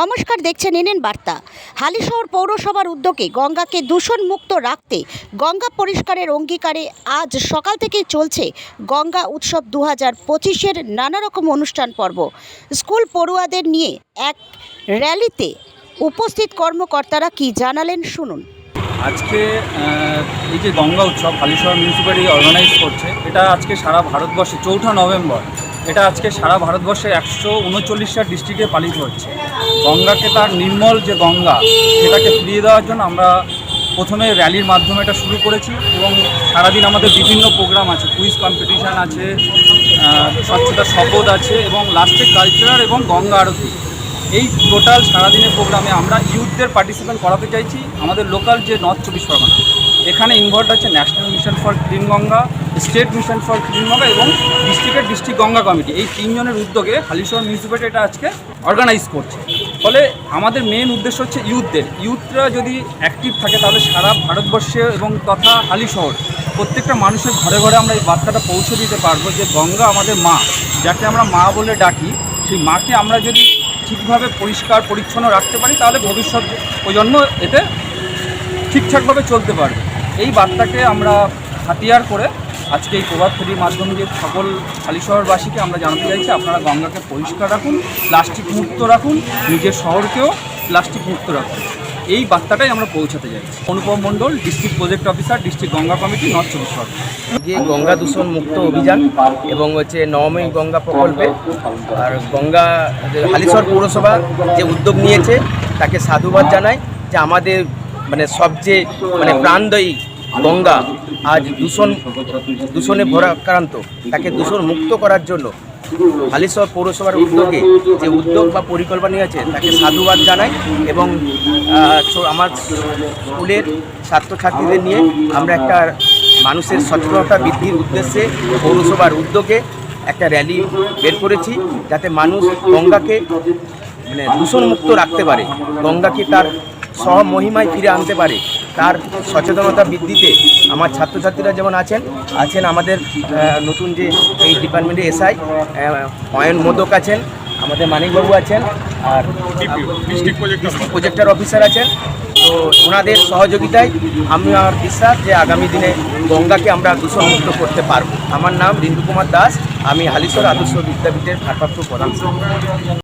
নমস্কার, দেখছেন এনেন বার্তা। হালিশহর পৌরসভার উদ্যোগে গঙ্গাকে দূষণমুক্ত রাখতে গঙ্গা পরিষ্কারের অঙ্গীকারে আজ সকাল থেকেই চলছে গঙ্গা উৎসব দু হাজার পঁচিশের নানা রকম অনুষ্ঠান পর্ব। স্কুল পড়ুয়াদের নিয়ে এক র্যালিতে উপস্থিত কর্মকর্তারা কি জানালেন শুনুন। আজকে এই যে গঙ্গা উৎসব হালিশহর মিউনিসিপ্যালিটি অর্গানাইজ করছে, এটা আজকে সারা ভারতবর্ষে, চৌঠা নভেম্বর এটা আজকে সারা ভারতবর্ষে একশো উনচল্লিশটা ডিস্ট্রিক্টে পালিত হচ্ছে। গঙ্গাকে তার নির্মল যে গঙ্গা, সেটাকে ফিরিয়ে দেওয়ার জন্য আমরা প্রথমে র্যালির মাধ্যমে এটা শুরু করেছি এবং সারাদিন আমাদের বিভিন্ন প্রোগ্রাম আছে কুইজ কম্পিটিশান আছে স্বচ্ছতা শপথ আছে এবং লাস্টে কালচারাল এবং গঙ্গা আরতি। এই টোটাল সারাদিনের প্রোগ্রামে আমরা ইউথদের পার্টিসিপেন্ট করাতে চাইছি, আমাদের লোকাল যে নর্থ চব্বিশ পরগনা। এখানে ইনভলভ আছে national mission for clean Ganga state mission for clean Ganga এবং ডিস্ট্রিক্টের ডিস্ট্রিক্ট গঙ্গা কমিটি। এই তিনজনের উদ্যোগে হালিশহর মিউনিসিপ্যালিটি এটা আজকে অর্গানাইজ করছে। ফলে আমাদের মেন উদ্দেশ্য হচ্ছে ইউথদের। ইউথরা যদি অ্যাক্টিভ থাকে, তাহলে সারা ভারতবর্ষে এবং তথা হালিশহর প্রত্যেকটা মানুষের ঘরে ঘরে আমরা এই বার্তাটা পৌঁছে দিতে পারব যে গঙ্গা আমাদের মা, যাকে আমরা মা বলে ডাকি। সেই মাকে আমরা যদি ঠিকভাবে পরিষ্কার, পরিচ্ছন্ন রাখতে পারি, তাহলে ভবিষ্যৎ প্রজন্ম এতে ঠিকঠাকভাবে চলতে পারবে। এই বার্তাকে আমরা হাতিয়ার করে আজকে এই প্রভাত ফেরির মাধ্যমে যে সকল হালিশহরবাসীকে আমরা জানাতে চাইছি, আপনারা গঙ্গাকে পরিষ্কার রাখুন, প্লাস্টিক মুক্ত রাখুন, নিজের শহরকেও প্লাস্টিক মুক্ত রাখুন। এই বার্তাটাই আমরা পৌঁছাতে চাইছি। Anupam Mondal, district project officer, district Ganga committee, north চব্বিশ যে গঙ্গা দূষণ মুক্ত অভিযান এবং হচ্ছে নবমী গঙ্গা প্রকল্পে আর গঙ্গা হালিশহর পৌরসভা যে উদ্যোগ নিয়েছে, তাকে সাধুবাদ জানাই যে আমাদের মানে সবচেয়ে মানে প্রাণদয়ী গঙ্গা আজ দূষণ দূষণে ভরাক্রান্ত। তাকে দূষণ মুক্ত করার জন্য হালিশহর পৌরসভার উদ্যোগে যে উদ্যোগ বা পরিকল্পনা নিয়েছে তাকে সাধুবাদ জানাই এবং আমার স্কুলের ছাত্রছাত্রীদের নিয়ে আমরা একটা মানুষের সচেতনতা বৃদ্ধির উদ্দেশ্যে পৌরসভার উদ্যোগে একটা র্যালি বের করেছি, যাতে মানুষ গঙ্গাকে মানে দূষণমুক্ত রাখতে পারে, গঙ্গাকে তার সহ মহিমায় ফিরে আনতে পারে। তার সচেতনতা বৃদ্ধিতে আমার ছাত্রছাত্রীরা যেমন আছেন আছেন আমাদের নতুন যে এই ডিপার্টমেন্টে এসআই অয়ন মোদক আছেন আমাদের মানিকবাবু আছেন আর ডিস্ট্রিক্ট প্রজেক্টর অফিসার আছেন। তো ওনাদের সহযোগিতায় আমি আমার বিশ্বাস যে আগামী দিনে গঙ্গাকে আমরা দূষণমুক্ত করতে পারব। আমার নাম রিন্টু কুমার দাস আমি হালিশহর আদর্শ বিদ্যাপীঠের ভারপ্রাপ্ত প্রধান।